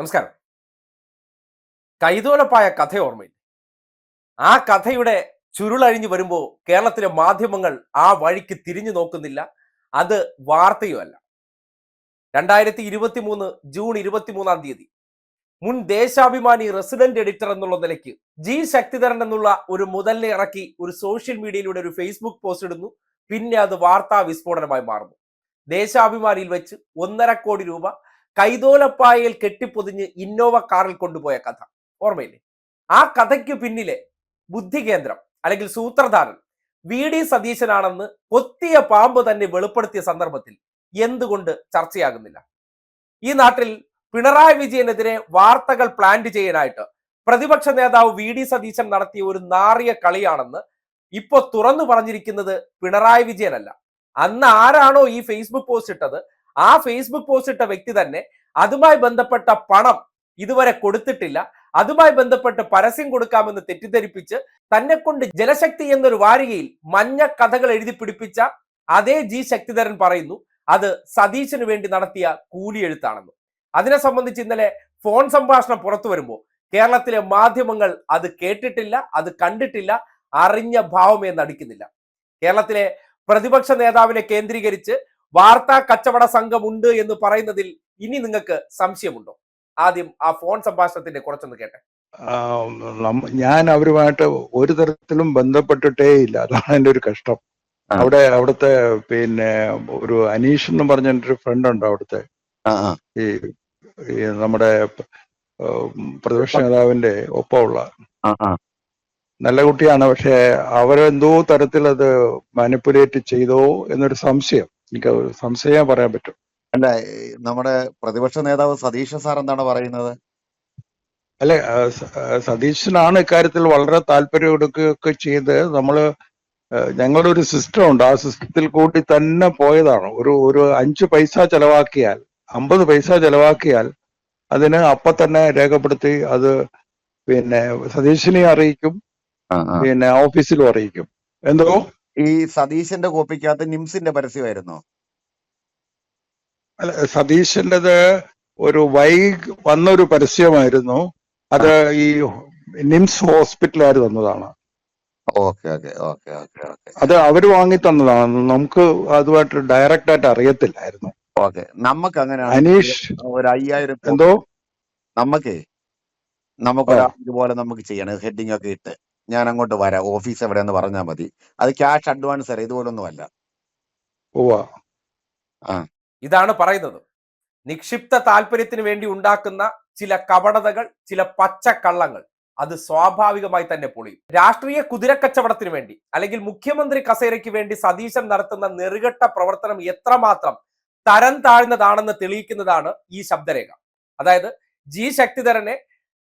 നമസ്കാരം. കൈതോലപ്പായ കഥ ഓർമ്മയിൽ ആ കഥയുടെ ചുരുളഴിഞ്ഞു വരുമ്പോൾ കേരളത്തിലെ മാധ്യമങ്ങൾ ആ വഴിക്ക് തിരിഞ്ഞു നോക്കുന്നില്ല. അത് വാർത്തയുമല്ല. രണ്ടായിരത്തി ഇരുപത്തി മൂന്ന് ജൂൺ ഇരുപത്തിമൂന്നാം തീയതി. മുൻ ദേശാഭിമാനി റെസിഡന്റ് എഡിറ്റർ എന്നുള്ള നിലയ്ക്ക് ജി ശക്തിധരൻ എന്നുള്ള ഒരു മുതലിനെ ഇറക്കി ഒരു സോഷ്യൽ മീഡിയയിലൂടെ ഒരു ഫേസ്ബുക്ക് പോസ്റ്റ് ഇടുന്നു. പിന്നെ അത് വാർത്താ വിസ്ഫോടനമായി മാറുന്നു. ദേശാഭിമാനിയിൽ വെച്ച് ഒന്നര കോടി രൂപ കൈതോലപ്പായയിൽ കെട്ടിപ്പൊതിഞ്ഞ് ഇന്നോവ കാറിൽ കൊണ്ടുപോയ കഥ. ഓർമ്മയില്ലേ? ആ കഥയ്ക്ക് പിന്നിലെ ബുദ്ധി കേന്ദ്രം അല്ലെങ്കിൽ സൂത്രധാരൻ വി. ഡി. സതീശനാണെന്ന് കൊത്തിയ പാമ്പ് തന്നെ വെളിപ്പെടുത്തിയ സന്ദർഭത്തിൽ എന്തുകൊണ്ട് ചർച്ചയാകുന്നില്ല? ഈ നാട്ടിൽ പിണറായി വിജയനെതിരെ വാർത്തകൾ പ്ലാൻ ചെയ്യാനായിട്ട് പ്രതിപക്ഷ നേതാവ് വി. ഡി. സതീശൻ നടത്തിയ ഒരു നാറിയ കളിയാണെന്ന് ഇപ്പോൾ തുറന്നു പറഞ്ഞിരിക്കുന്നത് പിണറായി വിജയനല്ല. അന്ന് ആരാണോ ഈ ഫേസ്ബുക്ക് പോസ്റ്റ് ഇട്ടത് ആ ഫേസ്ബുക്ക് പോസ്റ്റ് ഇട്ട വ്യക്തി തന്നെ അതുമായി ബന്ധപ്പെട്ട പണം ഇതുവരെ കൊടുത്തിട്ടില്ല. അതുമായി ബന്ധപ്പെട്ട് പരസ്യം കൊടുക്കാമെന്ന് തെറ്റിദ്ധരിപ്പിച്ച് തന്നെ കൊണ്ട് ജലശക്തി എന്നൊരു വാരികയിൽ മഞ്ഞ കഥകൾ എഴുതി പിടിപ്പിച്ച അതേ ജി ശക്തിധരൻ പറയുന്നു അത് സതീശന് വേണ്ടി നടത്തിയ കൂലിയെഴുത്താണെന്ന്. അതിനെ സംബന്ധിച്ച് ഇന്നലെ ഫോൺ സംഭാഷണം പുറത്തു വരുമ്പോൾ കേരളത്തിലെ മാധ്യമങ്ങൾ അത് കേട്ടിട്ടില്ല അത് കണ്ടിട്ടില്ല അറിഞ്ഞ ഭാവമേ നടിക്കുന്നില്ല. കേരളത്തിലെ പ്രതിപക്ഷ നേതാവിനെ കേന്ദ്രീകരിച്ച് വാർത്താ കച്ചവട സംഘമുണ്ട് എന്ന് പറയുന്നതിൽ ഇനി നിങ്ങൾക്ക് സംശയമുണ്ടോ? ആദ്യം ആ ഫോൺ സംഭാഷണത്തിന്റെ കുറച്ചൊന്ന് കേട്ടെ. ഞാൻ അവരുമായിട്ട് ഒരു തരത്തിലും ബന്ധപ്പെട്ടിട്ടേ ഇല്ല. അതാണ് എന്റെ ഒരു കഷ്ടം. അവിടെ അവിടുത്തെ പിന്നെ ഒരു അനീഷ് എന്ന് പറഞ്ഞ എന്റെ ഒരു ഫ്രണ്ട് ഉണ്ട് അവിടുത്തെ. ഈ നമ്മുടെ പ്രതിപക്ഷ നേതാവിന്റെ ഒപ്പമുള്ള. നല്ല കുട്ടിയാണ്. പക്ഷെ അവരെന്തോ തരത്തിൽ അത് മാനിപ്പുലേറ്റ് ചെയ്തോ എന്നൊരു സംശയം. എനിക്ക് സംശയം പറയാൻ പറ്റും. അല്ല നമ്മുടെ പ്രതിപക്ഷ നേതാവ് സതീശൻ സാർ എന്താണ് പറയുന്നത്? അല്ലെ സതീശനാണ് ഇക്കാര്യത്തിൽ വളരെ താല്പര്യം എടുക്കുകയൊക്കെ ചെയ്ത് നമ്മൾ ഞങ്ങളുടെ ഒരു സിസ്റ്റം ഉണ്ട്. ആ സിസ്റ്റത്തിൽ കൂടി തന്നെ പോയതാണ്. ഒരു ഒരു അഞ്ച് പൈസ ചെലവാക്കിയാൽ അമ്പത് പൈസ ചെലവാക്കിയാൽ അതിന് അപ്പൊ തന്നെ രേഖപ്പെടുത്തി അത് പിന്നെ സതീശനെ അറിയിക്കും പിന്നെ ഓഫീസിലും അറിയിക്കും. എന്തോ? ഈ സതീശന്റെ കോപ്പിക്കകത്ത് നിംസിന്റെ പരസ്യമായിരുന്നു. അല്ല സതീശന്റേത് ഒരു വൈ വന്നൊരു പരസ്യമായിരുന്നു. അത് ഈ നിംസ് ഹോസ്പിറ്റലുകാർ തന്നതാണ്. Okay okay okay okay okay. അത് അവർ വാങ്ങി തന്നതാണ്. നമുക്ക് അതുമായിട്ട് ഡയറക്റ്റ് ആയിട്ട് അറിയത്തില്ലായിരുന്നു. ഓക്കെ നമുക്ക് അങ്ങനെ അനീഷ് ഒരു അയ്യായിരം എന്തോ? നമുക്കേ നമുക്ക് ഇതുപോലെ നമുക്ക് ചെയ്യണം ഹെഡിങ് ഒക്കെ ഇട്ട്. ഞാൻ അങ്ങോട്ട് വരാം. ഓഫീസ് എവിടെയെന്ന് പറഞ്ഞാൽ മതി. അത് ക്യാഷ് അഡ്വാൻസ് തരാം. ഇതുപോലൊന്നും അല്ല. ഇതാണ് പറയുന്നത്. നിക്ഷിപ്ത താല്പര്യത്തിന് വേണ്ടി ഉണ്ടാക്കുന്ന ചില കപടതകൾ ചില പച്ചക്കള്ളങ്ങൾ അത് സ്വാഭാവികമായി തന്നെ പൊളിയും. രാഷ്ട്രീയ കുതിരക്കച്ചവടത്തിന് വേണ്ടി അല്ലെങ്കിൽ മുഖ്യമന്ത്രി കസേരയ്ക്ക് വേണ്ടി സതീശൻ നടത്തുന്ന നെറുകെട്ട പ്രവർത്തനം എത്രമാത്രം തരം താഴ്ന്നതാണെന്ന് തെളിയിക്കുന്നതാണ് ഈ ശബ്ദരേഖ. അതായത് ജി ശക്തിധരനെ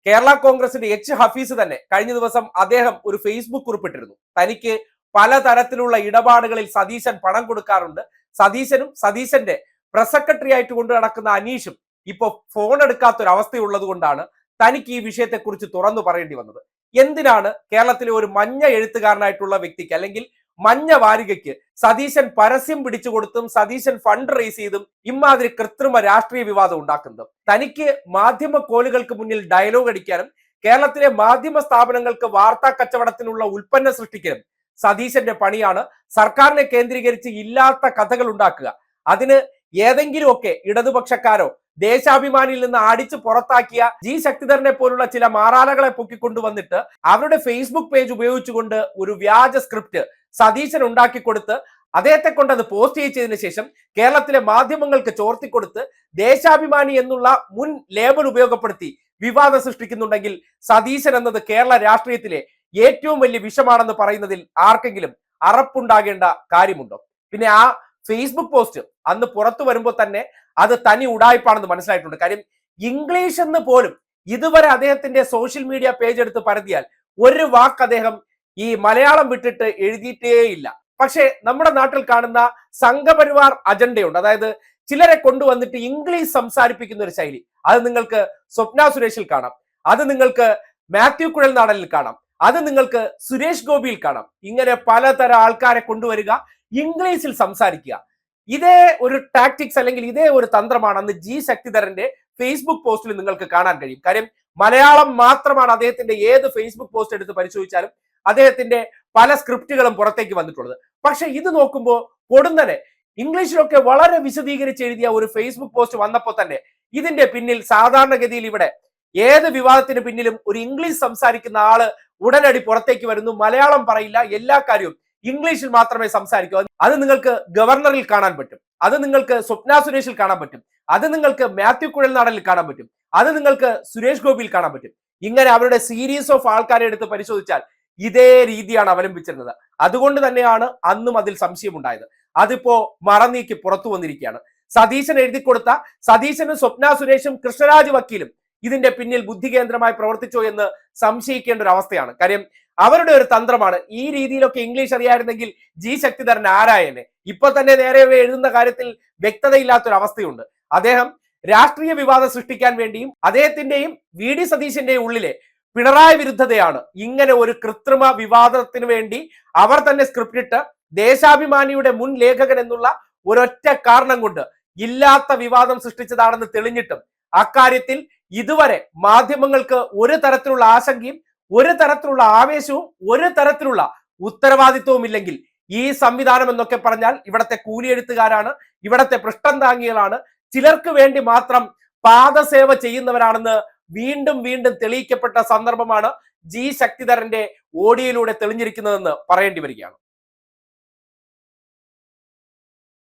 കേരള കോൺഗ്രസിന്റെ എച്ച് ഹഫീസ് തന്നെ കഴിഞ്ഞ ദിവസം അദ്ദേഹം ഒരു ഫേസ്ബുക്ക് കുറിപ്പിട്ടിരുന്നു. തനിക്ക് പലതരത്തിലുള്ള ഇടപാടുകളിൽ സതീശൻ പണം കൊടുക്കാറുണ്ട്. സതീശനും സതീശന്റെ പ്രസ് സെക്രട്ടറി ആയിട്ട് കൊണ്ടു നടക്കുന്ന അനീഷും ഇപ്പൊ ഫോൺ എടുക്കാത്ത ഒരു അവസ്ഥയുള്ളത് കൊണ്ടാണ് തനിക്ക് ഈ വിഷയത്തെക്കുറിച്ച് തുറന്നു പറയേണ്ടി വന്നത്. എന്തിനാണ് കേരളത്തിലെ ഒരു മഞ്ഞ എഴുത്തുകാരനായിട്ടുള്ള വ്യക്തിക്ക് അല്ലെങ്കിൽ മഞ്ഞ വാരികയ്ക്ക് സതീശൻ പരസ്യം പിടിച്ചു കൊടുത്തും സതീശൻ ഫണ്ട് റേസ് ചെയ്തും ഇമാതിരി കൃത്രിമ രാഷ്ട്രീയ വിവാദം ഉണ്ടാക്കുന്നത്. തനിക്ക് മാധ്യമ കോലുകൾക്ക് മുന്നിൽ ഡയലോഗ് അടിക്കാനും കേരളത്തിലെ മാധ്യമ സ്ഥാപനങ്ങൾക്ക് വാർത്താ കച്ചവടത്തിനുള്ള ഉൽപ്പന്നം സൃഷ്ടിക്കാനും സതീശന്റെ പണിയാണ് സർക്കാരിനെ കേന്ദ്രീകരിച്ച് ഇല്ലാത്ത കഥകൾ ഉണ്ടാക്കുക. അതിന് ഏതെങ്കിലുമൊക്കെ ഇടതുപക്ഷക്കാരോ ദേശാഭിമാനിയിൽ നിന്ന് അടിച്ചു പുറത്താക്കിയ ജി ശക്തിധരനെ പോലുള്ള ചില മാറാലകളെ പൊക്കിക്കൊണ്ടുവന്നിട്ട് അവരുടെ ഫേസ്ബുക്ക് പേജ് ഉപയോഗിച്ചുകൊണ്ട് ഒരു വ്യാജ സ്ക്രിപ്റ്റ് സതീശൻ ഉണ്ടാക്കി കൊടുത്ത് അദ്ദേഹത്തെ കൊണ്ട് അത് പോസ്റ്റ് ചെയ്യിച്ചതിന് ശേഷം കേരളത്തിലെ മാധ്യമങ്ങൾക്ക് ചോർത്തിക്കൊടുത്ത് ദേശാഭിമാനി എന്നുള്ള മുൻ ലേബൽ ഉപയോഗപ്പെടുത്തി വിവാദം സൃഷ്ടിക്കുന്നുണ്ടെങ്കിൽ സതീശൻ എന്നത് കേരള രാഷ്ട്രീയത്തിലെ ഏറ്റവും വലിയ വിഷമാണെന്ന് പറയുന്നതിൽ ആർക്കെങ്കിലും അറപ്പുണ്ടാകേണ്ട കാര്യമുണ്ടോ? പിന്നെ ആ ഫേസ്ബുക്ക് പോസ്റ്റ് അന്ന് പുറത്തു വരുമ്പോൾ തന്നെ അത് തനി ഉടായ്പാണെന്ന് മനസ്സിലായിട്ടുണ്ട്. കാര്യം ഇംഗ്ലീഷ് എന്ന് പോലും ഇതുവരെ അദ്ദേഹത്തിന്റെ സോഷ്യൽ മീഡിയ പേജ് എടുത്ത് പരതിയാൽ ഒരു വാക്ക് അദ്ദേഹം ഈ മലയാളം വിട്ടിട്ട് എഴുതിയിട്ടേ ഇല്ല പക്ഷേ നമ്മുടെ നാട്ടിൽ കാണുന്ന സംഘപരിവാർ അജണ്ടയുണ്ട്. അതായത് ചിലരെ കൊണ്ടുവന്നിട്ട് ഇംഗ്ലീഷ് സംസാരിപ്പിക്കുന്ന ഒരു ശൈലി. അത് നിങ്ങൾക്ക് സ്വപ്ന സുരേഷിൽ കാണാം. അത് നിങ്ങൾക്ക് മാത്യു കുഴൽ കുഴൽനാടനിൽ കാണാം. അത് നിങ്ങൾക്ക് സുരേഷ് ഗോപിയിൽ കാണാം. ഇങ്ങനെ പലതരം ആൾക്കാരെ കൊണ്ടുവരിക ഇംഗ്ലീഷിൽ സംസാരിക്കുക. ഇതേ ഒരു ടാക്ടിക്സ് അല്ലെങ്കിൽ ഇതേ ഒരു തന്ത്രമാണ് അന്ന് ജി ശക്തിധരന്റെ ഫേസ്ബുക്ക് പോസ്റ്റിൽ നിങ്ങൾക്ക് കാണാൻ കഴിയും. കാര്യം മലയാളം മാത്രമാണ് അദ്ദേഹത്തിന്റെ ഏത് ഫേസ്ബുക്ക് പോസ്റ്റ് എടുത്ത് പരിശോധിച്ചാലും അദ്ദേഹത്തിന്റെ പല സ്ക്രിപ്റ്റുകളും പുറത്തേക്ക് വന്നിട്ടുള്ളത്. പക്ഷെ ഇത് നോക്കുമ്പോൾ കൊടുന്നനെ ഇംഗ്ലീഷിലൊക്കെ വളരെ വിശദീകരിച്ച് എഴുതിയ ഒരു ഫേസ്ബുക്ക് പോസ്റ്റ് വന്നപ്പോൾ തന്നെ ഇതിന്റെ പിന്നിൽ സാധാരണഗതിയിൽ ഇവിടെ ഏത് വിവാദത്തിന് പിന്നിലും ഒരു ഇംഗ്ലീഷ് സംസാരിക്കുന്ന ആൾ ഉടനടി പുറത്തേക്ക് വരുന്നു മലയാളം പറയില്ല എല്ലാ കാര്യവും ഇംഗ്ലീഷിൽ മാത്രമേ സംസാരിക്കൂ. അത് നിങ്ങൾക്ക് ഗവർണറിൽ കാണാൻ പറ്റും അത് നിങ്ങൾക്ക് സ്വപ്ന സുരേഷിൽ കാണാൻ പറ്റും അത് നിങ്ങൾക്ക് മാത്യു കുഴൽനാടനിൽ കാണാൻ പറ്റും അത് നിങ്ങൾക്ക് സുരേഷ് ഗോപിയിൽ കാണാൻ പറ്റും. ഇങ്ങനെ അവരുടെ സീരീസ് ഓഫ് ആൾക്കാരെ എടുത്ത് പരിശോധിച്ചാൽ ഇതേ രീതിയാണ് അവലംബിച്ചിരുന്നത്. അതുകൊണ്ട് തന്നെയാണ് അന്നും അതിൽ സംശയമുണ്ടായത്. അതിപ്പോ മറന്നീക്കി പുറത്തു വന്നിരിക്കുകയാണ്. സതീശൻ എഴുതി കൊടുത്ത സതീശനും സ്വപ്ന സുരേഷും കൃഷ്ണരാജ് വക്കീലും ഇതിന്റെ പിന്നിൽ ബുദ്ധി കേന്ദ്രമായി പ്രവർത്തിച്ചോ എന്ന് സംശയിക്കേണ്ട ഒരു അവസ്ഥയാണ്. കാര്യം അവരുടെ ഒരു തന്ത്രമാണ് ഈ രീതിയിലൊക്കെ ഇംഗ്ലീഷ് അറിയായിരുന്നെങ്കിൽ ജി ശക്തിധരൻ ആരായനെ ഇപ്പൊ തന്നെ നേരെ എഴുതുന്ന കാര്യത്തിൽ വ്യക്തതയില്ലാത്തൊരു അവസ്ഥയുണ്ട്. അദ്ദേഹം രാഷ്ട്രീയ വിവാദം സൃഷ്ടിക്കാൻ വേണ്ടിയും അദ്ദേഹത്തിന്റെയും വി ഡി സതീശന്റെയും ഉള്ളിലെ പിണറായി വിരുദ്ധതയാണ്. ഇങ്ങനെ ഒരു കൃത്രിമ വിവാദത്തിന് വേണ്ടി അവർ തന്നെ സ്ക്രിപ്റ്റ് ഇട്ട് ദേശാഭിമാനിയുടെ മുൻ ലേഖകൻ എന്നുള്ള ഒരൊറ്റ കാരണം കൊണ്ട് ഇല്ലാത്ത വിവാദം സൃഷ്ടിച്ചതാണെന്ന് തെളിഞ്ഞിട്ടും അക്കാര്യത്തിൽ ഇതുവരെ മാധ്യമങ്ങൾക്ക് ഒരു തരത്തിലുള്ള ആശങ്കയും ഒരു തരത്തിലുള്ള ആവേശവും ഒരു തരത്തിലുള്ള ഉത്തരവാദിത്വവും ഇല്ലെങ്കിൽ ഈ സംവിധാനം എന്നൊക്കെ പറഞ്ഞാൽ ഇവിടത്തെ കൂലിയെഴുത്തുകാരാണ് ഇവിടത്തെ പൃഷ്ഠം താങ്ങികളാണ്. ചിലർക്ക് വേണ്ടി മാത്രം പാദസേവ ചെയ്യുന്നവരാണെന്ന് വീണ്ടും വീണ്ടും തെളിയിക്കപ്പെട്ട സന്ദർഭമാണ് ജി ശക്തിധരന്റെ ഓഡിയോയിലൂടെ തെളിഞ്ഞിരിക്കുന്നതെന്ന് പറയേണ്ടി വരികയാണ്.